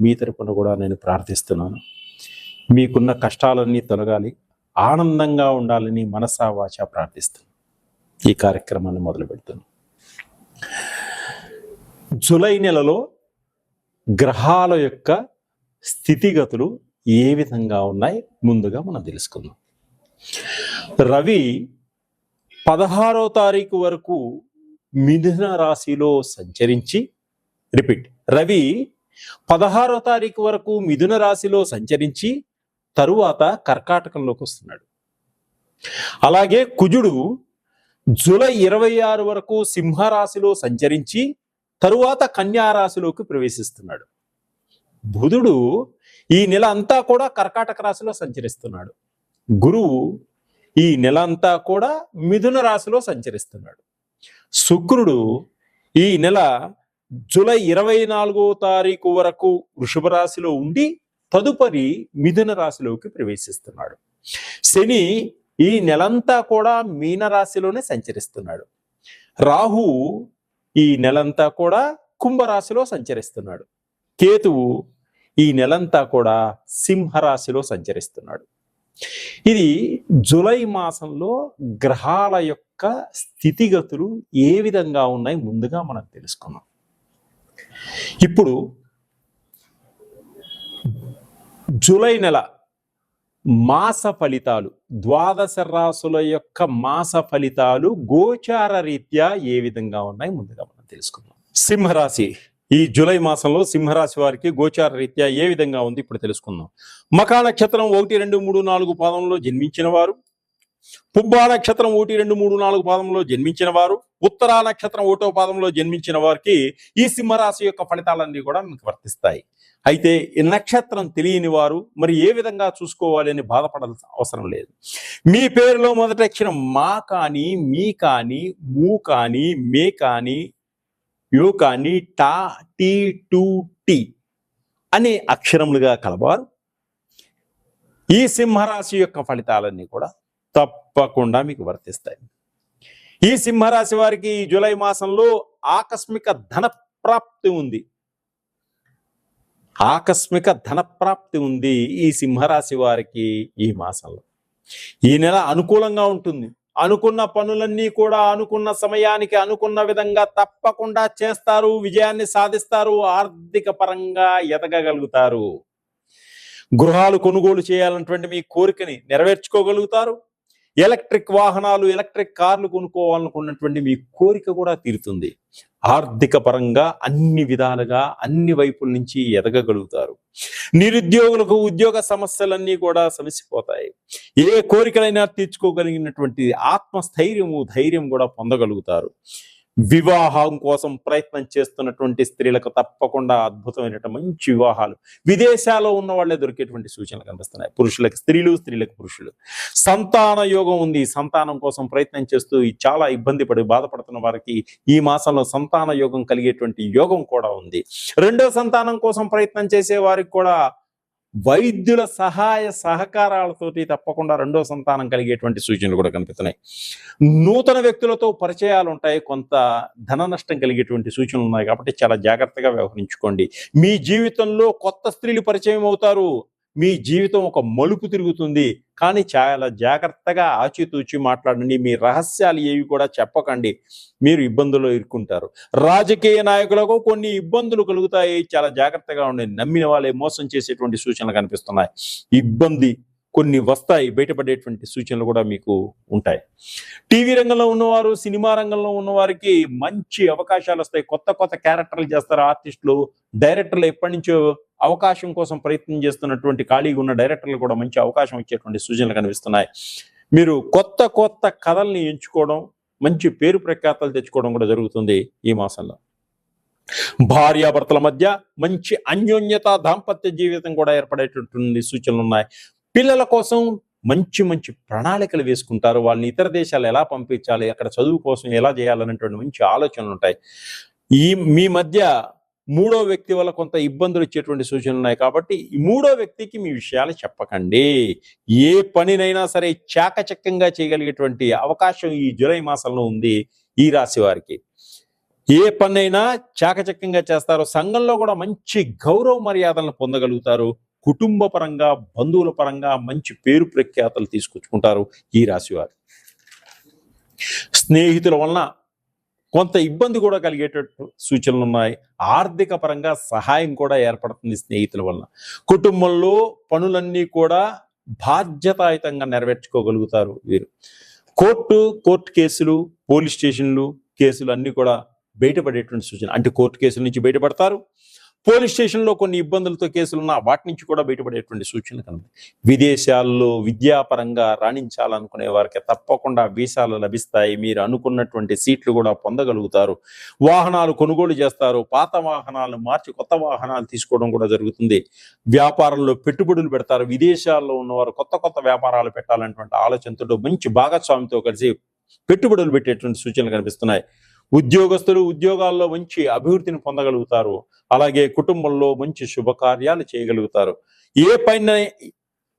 మీ తరపున కూడా నేను ప్రార్థిస్తున్నాను. మీకున్న కష్టాలన్నీ తొలగాలి ఆనందంగా ఉండాలని మనసా వాచ ప్రార్థిస్తున్నాను. ఈ కార్యక్రమాన్ని మొదలు పెడుతున్నాను. జూలై నెలలో గ్రహాల యొక్క స్థితిగతులు ఏ విధంగా ఉన్నాయి? ముందుగా మనం తెలుసుకుందాం. రవి పదహారో తారీఖు వరకు మిథున రాశిలో సంచరించి రిపీట్ రవి పదహారో తారీఖు వరకు మిథున రాశిలో సంచరించి తరువాత కర్కాటకంలోకి వస్తున్నాడు. అలాగే కుజుడు జూలై ఇరవై ఆరు వరకు సింహరాశిలో సంచరించి తరువాత కన్యా రాశిలోకి ప్రవేశిస్తున్నాడు. బుధుడు ఈ నెల అంతా కూడా కర్కాటక రాశిలో సంచరిస్తున్నాడు. గురువు ఈ నెల అంతా కూడా మిథున రాశిలో సంచరిస్తున్నాడు. శుక్రుడు ఈ నెల జూలై ఇరవై నాలుగో తారీఖు వరకు వృషభ రాశిలో ఉండి తదుపరి మిథున రాశిలోకి ప్రవేశిస్తున్నాడు. శని ఈ నెలంతా కూడా మీన రాశిలోనే సంచరిస్తున్నాడు. రాహు ఈ నెలంతా కూడా కుంభరాశిలో సంచరిస్తున్నాడు. కేతువు ఈ నెలంతా కూడా సింహరాశిలో సంచరిస్తున్నాడు. ఇది జులై మాసంలో గ్రహాల యొక్క స్థితిగతులు ఏ విధంగా ఉన్నాయి ముందుగా మనం తెలుసుకున్నాం ఇప్పుడు జూలై నెల మాస ఫలితాలు ద్వాదశ రాసుల యొక్క మాస ఫలితాలు గోచార రీత్యా ఏ విధంగా ఉన్నాయి ముందుగా మనం తెలుసుకుందాం. సింహరాశి ఈ జూలై మాసంలో సింహరాశి వారికి గోచార రీత్యా ఏ విధంగా ఉంది ఇప్పుడు తెలుసుకుందాం. మకా నక్షత్రం ఒకటి రెండు మూడు నాలుగు పాదంలో జన్మించిన వారు పుబ్బా నక్షత్రం ఒకటి రెండు మూడు నాలుగు పాదంలో జన్మించిన వారు ఉత్తరా నక్షత్రం ఒకటో పాదంలో జన్మించిన వారికి ఈ సింహరాశి యొక్క ఫలితాలన్నీ కూడా మీకు వర్తిస్తాయి. అయితే ఈ నక్షత్రం తెలియని వారు మరి ఏ విధంగా చూసుకోవాలి అని బాధపడాల్సిన అవసరం లేదు. మీ పేరులో మొదటి అక్షరం మా కానీ మీ కానీ మూ కానీ మే కానీ యో కానీ టా టీ టూ టీ అనే అక్షరములుగా కలవారు. ఈ సింహరాశి యొక్క ఫలితాలన్నీ కూడా తప్పకుండా మీకు వర్తిస్తాయి. ఈ సింహరాశి వారికి ఈ జూలై మాసంలో ఆకస్మిక ధన ప్రాప్తి ఉంది. ఆకస్మిక ధన ప్రాప్తి ఉంది ఈ సింహరాశి వారికి ఈ మాసంలో. ఈ నెల అనుకూలంగా ఉంటుంది. అనుకున్న పనులన్నీ కూడా అనుకున్న సమయానికి అనుకున్న విధంగా తప్పకుండా చేస్తారు విజయాన్ని సాధిస్తారు ఆర్థిక పరంగా ఎదగగలుగుతారు. గృహాలు కొనుగోలు చేయాలన్నటువంటి మీ కోరికని నెరవేర్చుకోగలుగుతారు. ఎలక్ట్రిక్ వాహనాలు ఎలక్ట్రిక్ కార్లు కొనుక్కోవాలనుకున్నటువంటి మీ కోరిక కూడా తీరుతుంది. ఆర్థిక పరంగా అన్ని విధాలుగా అన్ని వైపుల నుంచి ఎదగగలుగుతారు. నిరుద్యోగులకు ఉద్యోగ సమస్యలన్నీ కూడా సమసిపోతాయి. ఏ కోరికలైనా తీర్చుకోగలిగినటువంటి ఆత్మస్థైర్యము ధైర్యం కూడా పొందగలుగుతారు. వివాహం కోసం ప్రయత్నం చేస్తున్నటువంటి స్త్రీలకు తప్పకుండా అద్భుతమైన మంచి వివాహాలు. విదేశాల్లో ఉన్న వాళ్ళే దొరికేటువంటి సూచనలు కనిపిస్తున్నాయి. పురుషులకు స్త్రీలు స్త్రీలకు పురుషులు. సంతాన యోగం ఉంది. సంతానం కోసం ప్రయత్నం చేస్తూ చాలా ఇబ్బంది పడి బాధపడుతున్న వారికి ఈ మాసంలో సంతాన యోగం కలిగేటువంటి యోగం కూడా ఉంది. రెండో సంతానం కోసం ప్రయత్నం చేసే వారికి కూడా వైద్యుల సహాయ సహకారాలతోటి తప్పకుండా రెండో సంతానం కలిగేటువంటి సూచనలు కూడా కనిపిస్తున్నాయి. నూతన వ్యక్తులతో పరిచయాలు ఉంటాయి కొంత ధన నష్టం కలిగేటువంటి సూచనలు ఉన్నాయి కాబట్టి చాలా జాగ్రత్తగా వ్యవహరించుకోండి. మీ జీవితంలో కొత్త స్త్రీలు పరిచయం అవుతారు. మీ జీవితం ఒక మలుపు తిరుగుతుంది. కానీ చాలా జాగ్రత్తగా ఆచితూచి మాట్లాడండి. మీ రహస్యాలు ఏవి కూడా చెప్పకండి. మీరు ఇబ్బందుల్లో ఇరుక్కుంటారు. రాజకీయ నాయకులకు కొన్ని ఇబ్బందులు కలుగుతాయి. చాలా జాగ్రత్తగా ఉండండి. నమ్మిన వాళ్ళే మోసం చేసేటువంటి సూచనలు కనిపిస్తున్నాయి. ఇబ్బంది కొన్ని వస్తాయి బయటపడేటువంటి సూచనలు కూడా మీకు ఉంటాయి. టీవీ రంగంలో ఉన్నవారు సినిమా రంగంలో ఉన్నవారికి మంచి అవకాశాలు వస్తాయి. కొత్త కొత్త క్యారెక్టర్లు చేస్తారు ఆర్టిస్టులు. డైరెక్టర్లు ఎప్పటి నుంచో అవకాశం కోసం ప్రయత్నం చేస్తున్నటువంటి ఖాళీగా ఉన్న డైరెక్టర్లు కూడా మంచి అవకాశం ఇచ్చేటువంటి సూచనలు కనిపిస్తున్నాయి. మీరు కొత్త కొత్త కథల్ని ఎంచుకోవడం మంచి పేరు ప్రఖ్యాతలు తెచ్చుకోవడం కూడా జరుగుతుంది ఈ మాసంలో. భార్యాభర్తల మధ్య మంచి అన్యోన్యత దాంపత్య జీవితం కూడా ఏర్పడేటటువంటి సూచనలు ఉన్నాయి. పిల్లల కోసం మంచి మంచి ప్రణాళికలు వేసుకుంటారు. వాళ్ళని ఇతర దేశాలు ఎలా పంపించాలి అక్కడ చదువు కోసం ఎలా చేయాలనేటువంటి మంచి ఆలోచనలు ఉంటాయి. ఈ మీ మధ్య మూడో వ్యక్తి వల్ల కొంత ఇబ్బందులు వచ్చేటువంటి సూచనలు ఉన్నాయి కాబట్టి ఈ మూడో వ్యక్తికి మీ విషయాలు చెప్పకండి. ఏ పనినైనా సరే చాకచక్యంగా చేయగలిగేటువంటి అవకాశం ఈ జూలై మాసంలో ఉంది ఈ రాశి వారికి. ఏ పనైనా చాకచక్యంగా చేస్తారు. సంఘంలో కూడా మంచి గౌరవ మర్యాదలను పొందగలుగుతారు. కుటుంబ పరంగా బంధువుల పరంగా మంచి పేరు ప్రఖ్యాతలు తీసుకొచ్చుకుంటారు ఈ రాశివారు. స్నేహితుల వలన కొంత ఇబ్బంది కూడా కలిగేటట్టు సూచనలు ఉన్నాయి. ఆర్థిక పరంగా సహాయం కూడా ఏర్పడుతుంది స్నేహితుల వలన. కుటుంబంలో పనులన్నీ కూడా బాధ్యతాయుతంగా నెరవేర్చుకోగలుగుతారు వీరు. కోర్టు కోర్టు కేసులు పోలీస్ స్టేషన్లు కేసులు అన్నీ కూడా బయటపడేటువంటి సూచన. అంటే కోర్టు కేసుల నుంచి బయటపడతారు. పోలీస్ స్టేషన్లో కొన్ని ఇబ్బందులతో కేసులున్నా వాటి నుంచి కూడా బయటపడేటువంటి సూచనలు కనుక విదేశాల్లో విద్యాపరంగా రాణించాలనుకునే వారికి తప్పకుండా వీసాలు లభిస్తాయి. మీరు అనుకున్నటువంటి సీట్లు కూడా పొందగలుగుతారు. వాహనాలు కొనుగోలు చేస్తారు. పాత వాహనాలను మార్చి కొత్త వాహనాలు తీసుకోవడం కూడా జరుగుతుంది. వ్యాపారంలో పెట్టుబడులు పెడతారు. విదేశాల్లో ఉన్నవారు కొత్త కొత్త వ్యాపారాలు పెట్టాలన్నటువంటి ఆలోచనతో మంచి భాగస్వామితో కలిసి పెట్టుబడులు పెట్టేటువంటి సూచనలు కనిపిస్తున్నాయి. ఉద్యోగస్తులు ఉద్యోగాల్లో మంచి అభివృద్ధిని పొందగలుగుతారు. అలాగే కుటుంబంలో మంచి శుభకార్యాలు చేయగలుగుతారు. ఏ పైన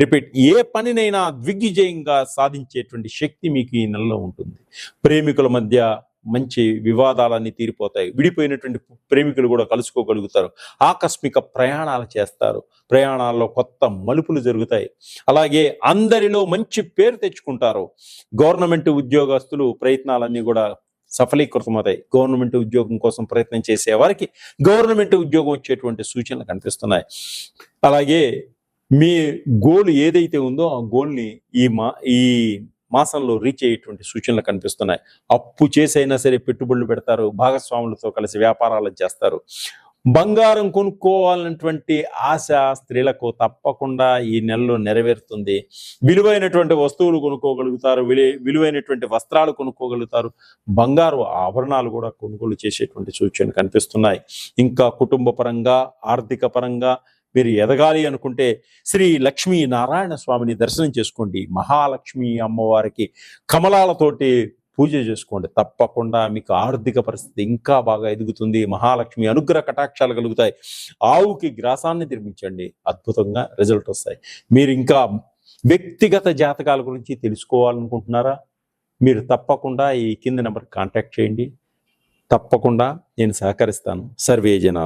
రిపీట్ ఏ పనినైనా దిగ్విజయంగా సాధించేటువంటి శక్తి మీకు ఈ నెలలో ఉంటుంది. ప్రేమికుల మధ్య మంచి వివాదాలన్నీ తీరిపోతాయి. విడిపోయినటువంటి ప్రేమికులు కూడా కలుసుకోగలుగుతారు. ఆకస్మిక ప్రయాణాలు చేస్తారు. ప్రయాణాల్లో కొత్త మలుపులు జరుగుతాయి. అలాగే అందరిలో మంచి పేరు తెచ్చుకుంటారు. గవర్నమెంట్ ఉద్యోగస్తులు ప్రయత్నాలన్నీ కూడా సఫలీకృతమవుతాయి. గవర్నమెంట్ ఉద్యోగం కోసం ప్రయత్నం చేసే వారికి గవర్నమెంట్ ఉద్యోగం వచ్చేటువంటి సూచనలు కనిపిస్తున్నాయి. అలాగే మీ గోల్ ఏదైతే ఉందో ఆ గోల్ని ఈ మా ఈ మాసంలో రీచ్ అయ్యేటువంటి సూచనలు కనిపిస్తున్నాయి. అప్పు చేసైనా సరే పెట్టుబడులు పెడతారు భాగస్వాములతో కలిసి వ్యాపారాలు చేస్తారు. బంగారం కొనుక్కోవాలన్నటువంటి ఆశ స్త్రీలకు తప్పకుండా ఈ నెలలో నెరవేరుతుంది. విలువైనటువంటి వస్తువులు కొనుక్కోగలుగుతారు విలు విలువైనటువంటి వస్త్రాలు కొనుక్కోగలుగుతారు. బంగారు ఆభరణాలు కూడా కొనుగోలు చేసేటువంటి సూచనలు కనిపిస్తున్నాయి. ఇంకా కుటుంబ పరంగా ఆర్థిక పరంగా మీరు ఎదగాలి అనుకుంటే శ్రీ లక్ష్మీ నారాయణ స్వామిని దర్శనం చేసుకోండి. మహాలక్ష్మి అమ్మవారికి కమలాలతోటి పూజ చేసుకోండి. తప్పకుండా మీకు ఆర్థిక పరిస్థితి ఇంకా బాగా ఎదుగుతుంది. మహాలక్ష్మి అనుగ్రహ కటాక్షాలు కలుగుతాయి. ఆవుకి గ్రాసాన్ని నిర్మించండి. అద్భుతంగా రిజల్ట్ వస్తాయి. మీరు ఇంకా వ్యక్తిగత జాతకాల గురించి తెలుసుకోవాలనుకుంటున్నారా? మీరు తప్పకుండా ఈ కింది నెంబర్ కాంటాక్ట్ చేయండి. తప్పకుండా నేను సహకరిస్తాను. సర్వే జన